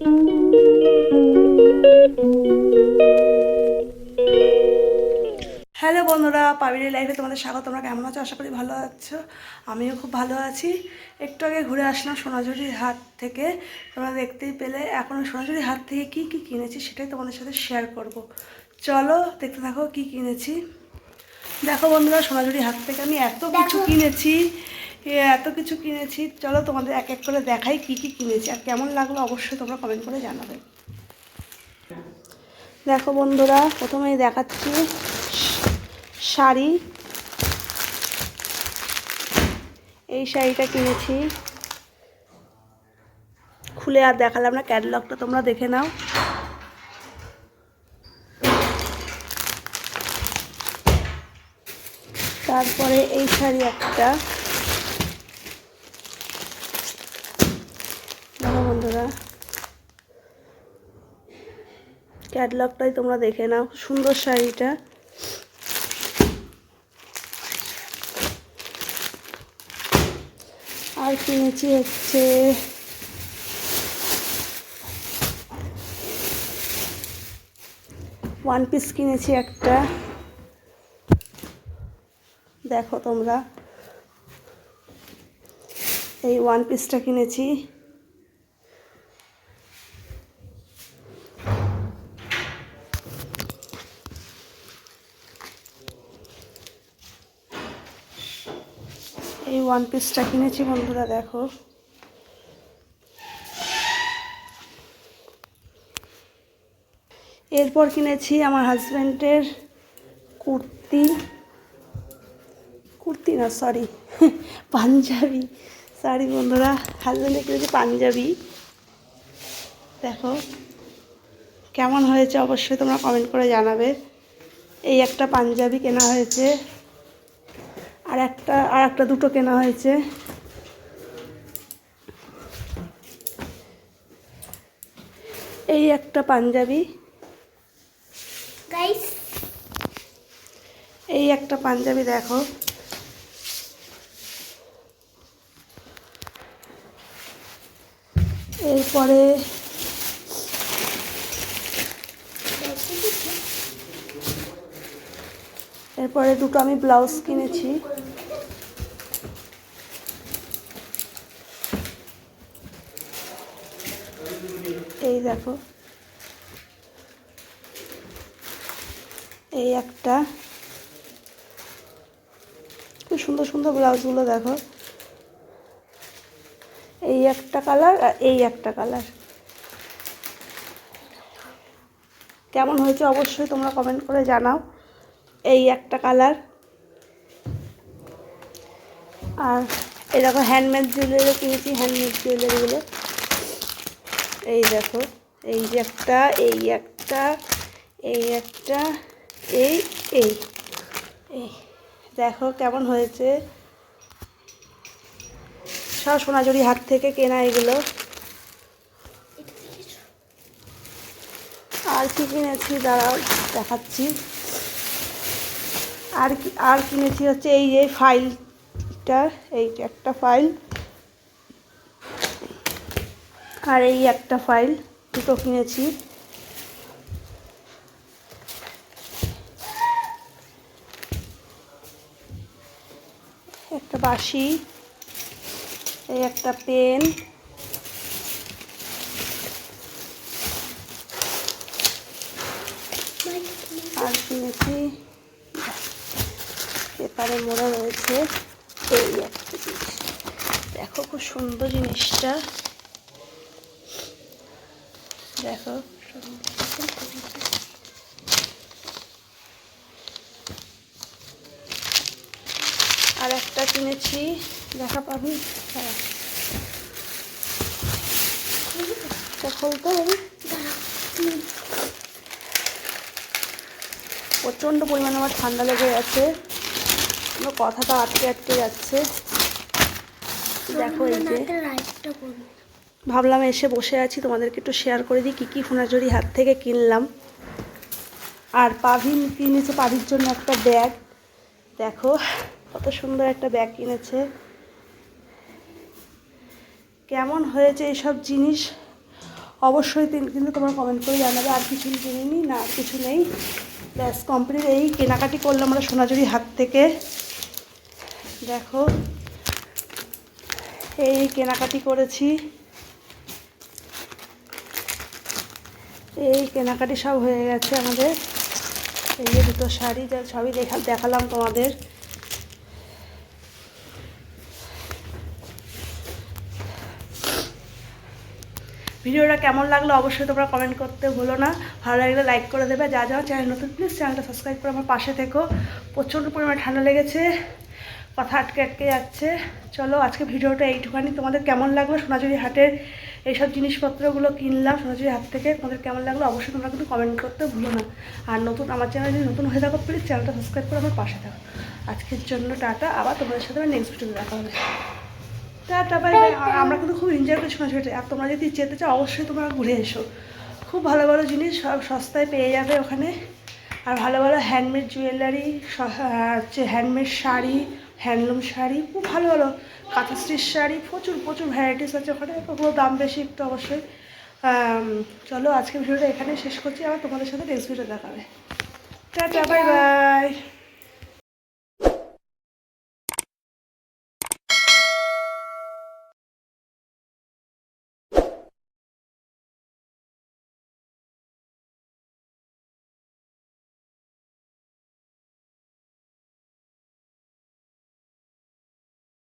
Hello বন্ধুরা পাবিলি লাইফে তোমাদের স্বাগত। তোমরা কেমন আছো? আশা করি ভালো আছো। আমিও খুব ভালো আছি। একটু আগে ঘুরে আসলাম সোনাঝুরির হাট থেকে। তোমরা দেখতেই পেলে এখন সোনাঝুরির হাট থেকে কি কি কিনেছি সেটাই তোমাদের সাথে শেয়ার করব। চলো দেখতে থাকো কি কিনেছি। দেখো বন্ধুরা সোনাঝুরি হাট থেকে আমি এত কিছু কিনেছি। এত কিছু কিনেছি। চলো তোমাদের এক এক করে দেখাই কি কি কিনেছি আর কেমন লাগল অবশ্যই তোমরা কমেন্ট করে জানাবে। দেখো বন্ধুরা, প্রথমেই দেখাচ্ছি শাড়ি। এই শাড়িটা কিনেছি। খুলে আর দেখালাম না ক্যাটলগটা তোমরা দেখে নাও। তারপরে এই শাড়ি একটা দেখো বন্ধুরা ক্যাটলগটাই তোমরা দেখে নাও। সুন্দর শাড়িটা। আর কিনেছি হচ্ছে ওয়ান পিস কিনেছি একটা। দেখো তোমরা। এই ওয়ান পিসটা কিনেছি। এই ওয়ান পিসটা কিনেছি বন্ধুরা, দেখো। এরপর কিনেছি আমার হাজব্যান্ডের কুর্তি। কুর্তি না সরি পাঞ্জাবি। সরি বন্ধুরা হাজব্যান্ডে কিনেছি পাঞ্জাবি। দেখো, কেমন হয়েছে অবশ্যই তোমরা কমেন্ট করে জানাবে। এই একটা পাঞ্জাবি কেনা হয়েছে। আর একটা আর একটা দুটো কেনা হয়েছে। এই একটা পাঞ্জাবি। গাইস এই একটা পাঞ্জাবি দেখো। এরপরে এরপরে দুটো আমি ব্লাউজ কিনেছি। এই দেখো। এই একটা। খুব সুন্দর সুন্দর ব্লাউজগুলো দেখো। এই একটা কালার আর এই একটা কালার। কেমন হয়েছে অবশ্যই তোমরা কমেন্ট করে জানাও। এই একটা কালার। আর এই দেখো হ্যান্ডমেড জুয়েলারি কিনেছি হ্যান্ডমেড জুয়েলারিগুলো এই দেখো এই যে একটা এই একটা এই একটা এই এই এই। দেখো কেমন হয়েছে। সব সোনাঝুরি হাত থেকে কেনা এগুলো। আর কি কিনেছি দাঁড়াও দেখাচ্ছি। আর আর কিনেছি হচ্ছে এই যে ফাইলটা, এই একটা ফাইল। আর এই একটা ফাইল, দুটো কিনেছি। একটা বাসি এই একটা পেন আর কিনেছি পেপারে মোড়া রয়েছে। এই একটা জিনিস। দেখো খুব সুন্দর জিনিসটা। দেখো, আর একটা কিনেছি। দেখা পাবি? হ্যাঁ। পরিমাণে আমার ঠান্ডা লেগে গেছে কোনো কথাটা আটকে আটকে যাচ্ছে। দেখো এই যে। ভাবলাম এসে বসে আছি তোমাদেরকে একটু শেয়ার করে দিই কী কী সোনাঝুরি হাত থেকে কিনলাম। আর পাভিন কিনেছে পাভির জন্য একটা ব্যাগ দেখো কত সুন্দর একটা ব্যাগ কিনেছে। কেমন হয়েছে এইসব জিনিস? অবশ্যই তিন- কিন্তু তোমার কমেন্ট করে জানাবে আর কিছু কিনিনি না আর কিছু নেই। ব্যাস কমপ্লিট এই কেনাকাটি করলাম আমরা সোনাঝুরি হাত থেকে। দেখো, এই কেনাকাটি করেছি। এই কেনাকাটি সব হয়ে গেছে আমাদের। এই যে দুটো শাড়ি, যা সবই দেখা, দেখালাম তোমাদের। ভিডিওটা কেমন লাগল অবশ্যই তোমরা কমেন্ট করতে ভুলো না। ভালো লাগলে লাইক করে দেবে। যা যা চ্যানেল নতুন প্লিজ চ্যানেলটা সাবস্ক্রাইব করে আমার পাশে থেকো। প্রচণ্ড পরিমাণে ঠান্ডা লেগেছে। কথা আটকে আটকে যাচ্ছে। চলো, আজকে ভিডিওটা এইটুখানি। তোমাদের কেমন লাগল? সোনাঝুরি হাটের এইসব জিনিসপত্রগুলো কিনলাম সোনাঝুরি হাট থেকে। তোমাদের কেমন লাগল? অবশ্যই তোমরা কিন্তু কমেন্ট করতে ভুলো না। আর নতুন, আমার চ্যানেল যদি নতুন হয়ে থাকো প্লিজ চ্যানেলটা সাবস্ক্রাইব করে আমার পাশে থাকো। আজকের জন্য টাটা। আবার তোমাদের সাথে আমার নেক্সট ভিডিও দেখা হবে। টাটা বাই আমরা কিন্তু খুব এনজয় করছি সোনাঝুরিতে আর তোমরা যদি যেতে চাও, অবশ্যই তোমরা ঘুরে এসো। খুব ভালো ভালো জিনিস, সব সস্তায় পেয়ে যাবে ওখানে। আর ভালো ভালো হ্যান্ডমেড জুয়েলারি হচ্ছে হ্যান্ডমেড শাড়ি হ্যান্ডলুম শাড়ি খুব ভালো ভালো কাঁথাস্টির শাড়ি প্রচুর প্রচুর ভ্যারাইটিস আছে ওখানে ওগুলো দাম বেশি একটু অবশ্যই। চলো আজকে ভিডিওটা এখানে শেষ করছি আবার তোমাদের সাথে নেক্সট ভিডিও দেখাবে। Tata bye bye